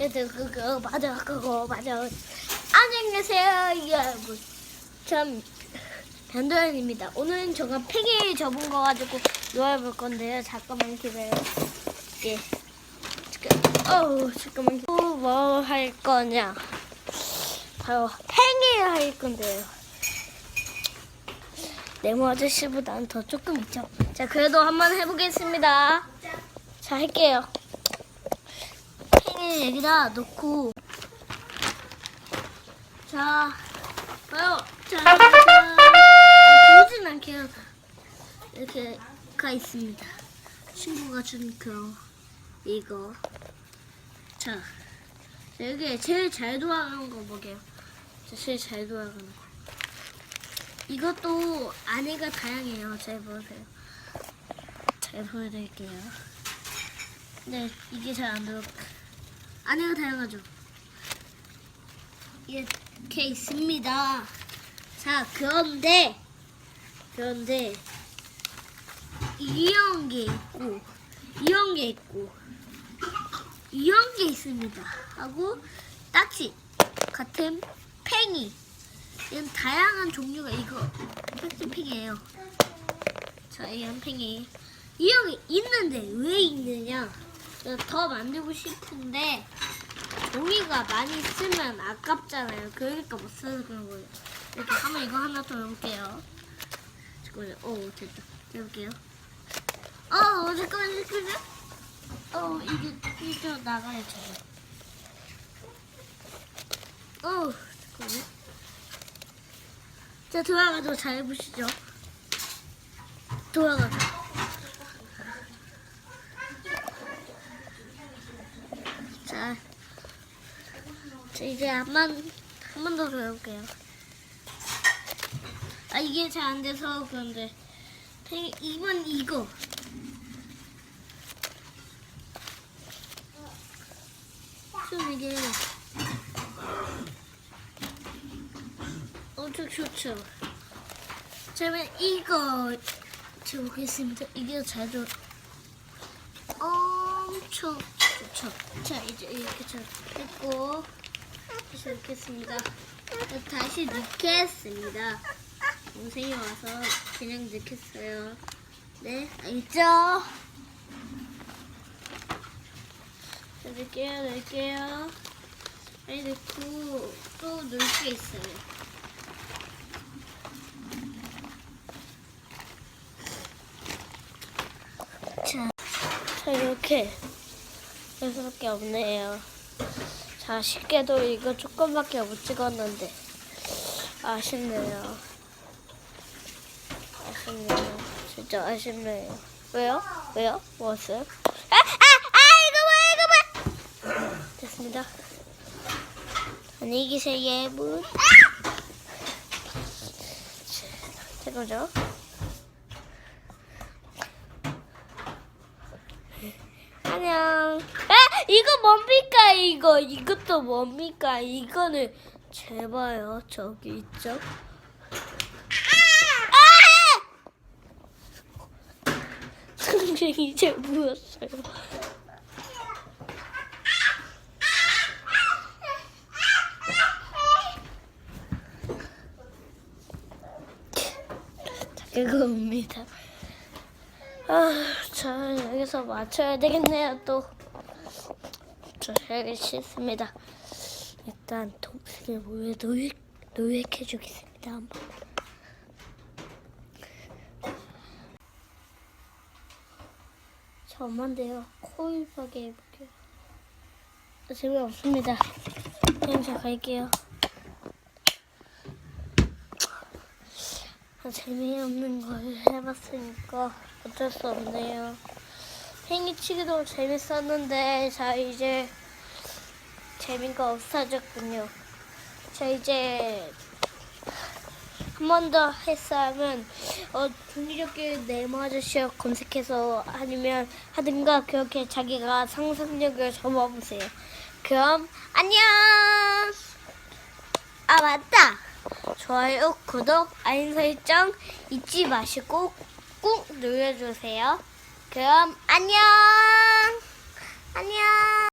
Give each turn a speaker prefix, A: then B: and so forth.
A: 그래도 그거 맞아 그거 맞아. 안녕히 계세요 여러분. 전 변도현입니다. 오늘은 제가 팽이 접은 거 가지고 놓아볼 건데요. 잠깐만 기다려. 예. 잠깐 어우 잠깐만 뭐할 거냐? 바로 팽이 할 건데요. 네모 아저씨보다는 더 조금 있죠? 자 그래도 한번 해보겠습니다. 자 할게요 팽이 여기다 놓고. 자 봐요. 자, 자 아, 보진 않게요 이렇게 가 있습니다. 친구가 준 그 이거. 자 자, 여기 제일 잘 돌아가는 거 뭐게요. 자, 제일 잘 돌아가는 거. 이것도 안에가 다양해요. 잘 보세요 잘 보여드릴게요. 네 이게 잘 안 들어 안에가 다양하죠. 이렇게 있습니다. 자 그런데 그런데 이런 게 있고 이런 게 있고 이런 게 있습니다. 하고 딱지 같은 팽이. 이런 다양한 종류가 이거 팩트팩이에요. 자 이런 팽이. 이런 게 있는데 왜 있느냐 더 만들고 싶은데 종이가 많이 쓰면 아깝잖아요. 그러니까 못 써서 그런 거예요. 이렇게 한번 이거 하나 더 해볼게요. 잠깐만요. 어 됐다. 해볼게요. 어 잠깐만 잠깐만 어 이게 이거 나가야죠 어 잠깐만요. 자 돌아가도 잘 해보시죠. 돌아가죠 자, 자 이제 한번 한 번더 해볼게요. 아 이게 잘 안 돼서 그런데 팽- 이번 이거 좀 이게 엄청 좋죠. 제가 이거 해보겠습니다. 이게 잘 돼. 엄청 좋죠. 자 이제 이렇게 잘 했고 다시 넣겠습니다. 다시 넣겠습니다. 동생이 와서 그냥 넣겠어요. 네, 알겠죠? 자, 넣을게요, 넣을게요. 빨리 넣고 또 넣을 게 있어요. 자, 자 이렇게 여섯밖에 없네요. 자, 쉽게도 이거 조금밖에 못 찍었는데 아쉽네요. 아쉽네요. 진짜 아쉽네요. 왜요? 왜요? 뭐였어요? 아, 아, 아, 이거 봐, 이거 봐. 됐습니다. 안녕히 계세요, 여러분. 잠깐만요. 안녕. 아, 이거 뭡니까, 이거? 이것도 뭡니까? 이거는 제발요, 저기 있죠? 아! 선생님 이제 무었어요. 자, 그거입니다. 아, 자, 여기서 맞춰야 되겠네요, 또. 저 하기 싫습니다. 일단 동생을 모여 노획, 노획해 주겠습니다, 한번. 저 엄마인데요. 코입하게 해볼게요. 아, 재미없습니다. 그냥 저 갈게요. 재미없는 걸 해봤으니까 어쩔 수 없네요. 팽이치기도 재밌었는데 자 이제 재미가 없어졌군요. 자 이제 한 번 더 했으면 어 종이접기 네모 아저씨 검색해서 아니면 하든가 그렇게 자기가 상상력을 접어보세요. 그럼 안녕. 아 맞다. 좋아요, 구독, 알림 설정 잊지 마시고 꾹 눌러주세요. 그럼 안녕. 안녕.